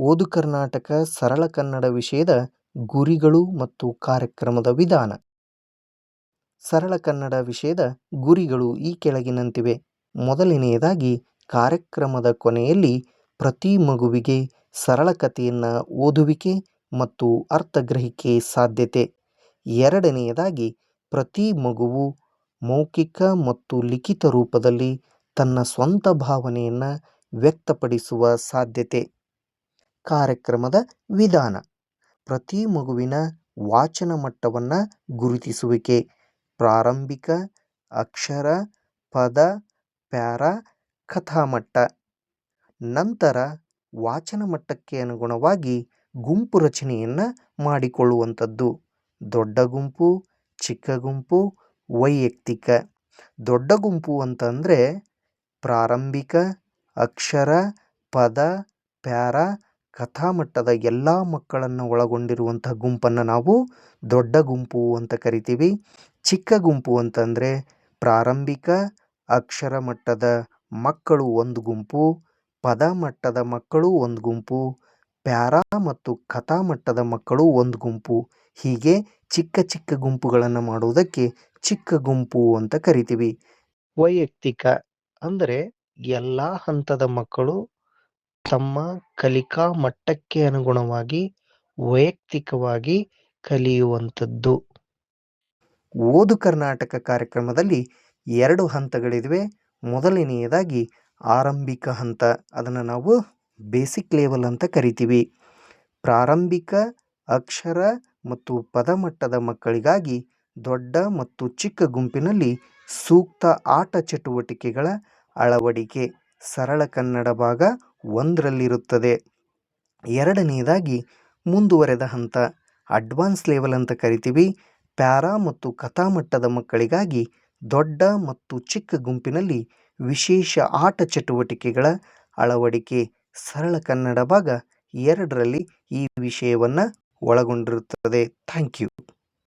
ಓದು ಕರ್ನಾಟಕ ಸರಳ ಕನ್ನಡ ವಿಷಯದ ಗುರಿಗಳು ಮತ್ತು ಕಾರ್ಯಕ್ರಮದ ವಿಧಾನ. ಸರಳ ಕನ್ನಡ ವಿಷಯದ ಗುರಿಗಳು ಈ ಕೆಳಗಿನಂತಿವೆ. ಮೊದಲನೆಯದಾಗಿ, ಕಾರ್ಯಕ್ರಮದ ಕೊನೆಯಲ್ಲಿ ಪ್ರತಿ ಮಗುವಿಗೆ ಸರಳ ಕಥೆಯನ್ನು ಓದುವಿಕೆ ಮತ್ತು ಅರ್ಥಗ್ರಹಿಕೆ ಸಾಧ್ಯತೆ. ಎರಡನೆಯದಾಗಿ, ಪ್ರತಿ ಮಗುವು ಮೌಖಿಕ ಮತ್ತು ಲಿಖಿತ ರೂಪದಲ್ಲಿ ತನ್ನ ಸ್ವಂತ ಭಾವನೆಯನ್ನು ವ್ಯಕ್ತಪಡಿಸುವ ಸಾಧ್ಯತೆ. ಕಾರ್ಯಕ್ರಮದ ವಿಧಾನ. ಪ್ರತಿ ಮಗುವಿನ ವಾಚನ ಮಟ್ಟವನ್ನು ಗುರುತಿಸುವಿಕೆ. ಪ್ರಾರಂಭಿಕ, ಅಕ್ಷರ, ಪದ, ಪ್ಯಾರ, ಕಥಾಮಟ್ಟ. ನಂತರ ವಾಚನ ಮಟ್ಟಕ್ಕೆ ಅನುಗುಣವಾಗಿ ಗುಂಪು ರಚನೆಯನ್ನು ಮಾಡಿಕೊಳ್ಳುವಂಥದ್ದು. ದೊಡ್ಡ ಗುಂಪು, ಚಿಕ್ಕ ಗುಂಪು, ವೈಯಕ್ತಿಕ. ದೊಡ್ಡ ಗುಂಪು ಅಂತಂದರೆ ಪ್ರಾರಂಭಿಕ, ಅಕ್ಷರ, ಪದ, ಪ್ಯಾರ ಕಥಾಮಟ್ಟದ ಎಲ್ಲ ಮಕ್ಕಳನ್ನು ಒಳಗೊಂಡಿರುವಂಥ ಗುಂಪನ್ನು ನಾವು ದೊಡ್ಡ ಗುಂಪು ಅಂತ ಕರಿತೀವಿ. ಚಿಕ್ಕ ಗುಂಪು ಅಂತಂದರೆ ಪ್ರಾರಂಭಿಕ ಅಕ್ಷರ ಮಟ್ಟದ ಮಕ್ಕಳು ಒಂದು ಗುಂಪು, ಪದ ಮಟ್ಟದ ಮಕ್ಕಳು ಒಂದು ಗುಂಪು, ಪ್ಯಾರಾ ಮತ್ತು ಕಥಾ ಮಟ್ಟದ ಮಕ್ಕಳು ಒಂದು ಗುಂಪು. ಹೀಗೆ ಚಿಕ್ಕ ಚಿಕ್ಕ ಗುಂಪುಗಳನ್ನು ಮಾಡುವುದಕ್ಕೆ ಚಿಕ್ಕ ಗುಂಪು ಅಂತ ಕರಿತೀವಿ. ವೈಯಕ್ತಿಕ ಅಂದರೆ ಎಲ್ಲ ಹಂತದ ಮಕ್ಕಳು ತಮ್ಮ ಕಲಿಕಾ ಮಟ್ಟಕ್ಕೆ ಅನುಗುಣವಾಗಿ, ವೈಯಕ್ತಿಕವಾಗಿ ಕಲಿಯುವಂಥದ್ದು. ಓದು ಕರ್ನಾಟಕ ಕಾರ್ಯಕ್ರಮದಲ್ಲಿ ಎರಡು ಹಂತಗಳಿವೆ ಮೊದಲನೆಯದಾಗಿ ಆರಂಭಿಕ ಹಂತ, ಅದನ್ನು ನಾವು ಬೇಸಿಕ್ ಲೆವೆಲ್ ಅಂತ ಕರಿತೀವಿ. ಪ್ರಾರಂಭಿಕ, ಅಕ್ಷರ ಮತ್ತು ಪದಮಟ್ಟದ ಮಕ್ಕಳಿಗಾಗಿ ದೊಡ್ಡ ಮತ್ತು ಚಿಕ್ಕ ಗುಂಪಿನಲ್ಲಿ ಸೂಕ್ತ ಆಟ ಚಟುವಟಿಕೆಗಳ ಅಳವಡಿಕೆ. ಸರಳ ಕನ್ನಡ ಭಾಗ ಒಂದರಲ್ಲಿರುತ್ತದೆ. ಎರಡನೆಯದಾಗಿ ಮುಂದುವರೆದ ಹಂತ. ಅಡ್ವಾನ್ಸ್ ಲೆವೆಲ್ ಅಂತ ಕರಿತೀವಿ. ಪ್ಯಾರಾ ಮತ್ತು ಕಥಾಮಟ್ಟದ ಮಕ್ಕಳಿಗಾಗಿ ದೊಡ್ಡ ಮತ್ತು ಚಿಕ್ಕ ಗುಂಪಿನಲ್ಲಿ ವಿಶೇಷ ಆಟ ಚಟುವಟಿಕೆಗಳ ಅಳವಡಿಕೆ. ಸರಳ ಕನ್ನಡ ಭಾಗ ಎರಡರಲ್ಲಿ ಈ ವಿಷಯವನ್ನು ಒಳಗೊಂಡಿರುತ್ತದೆ. Thank you.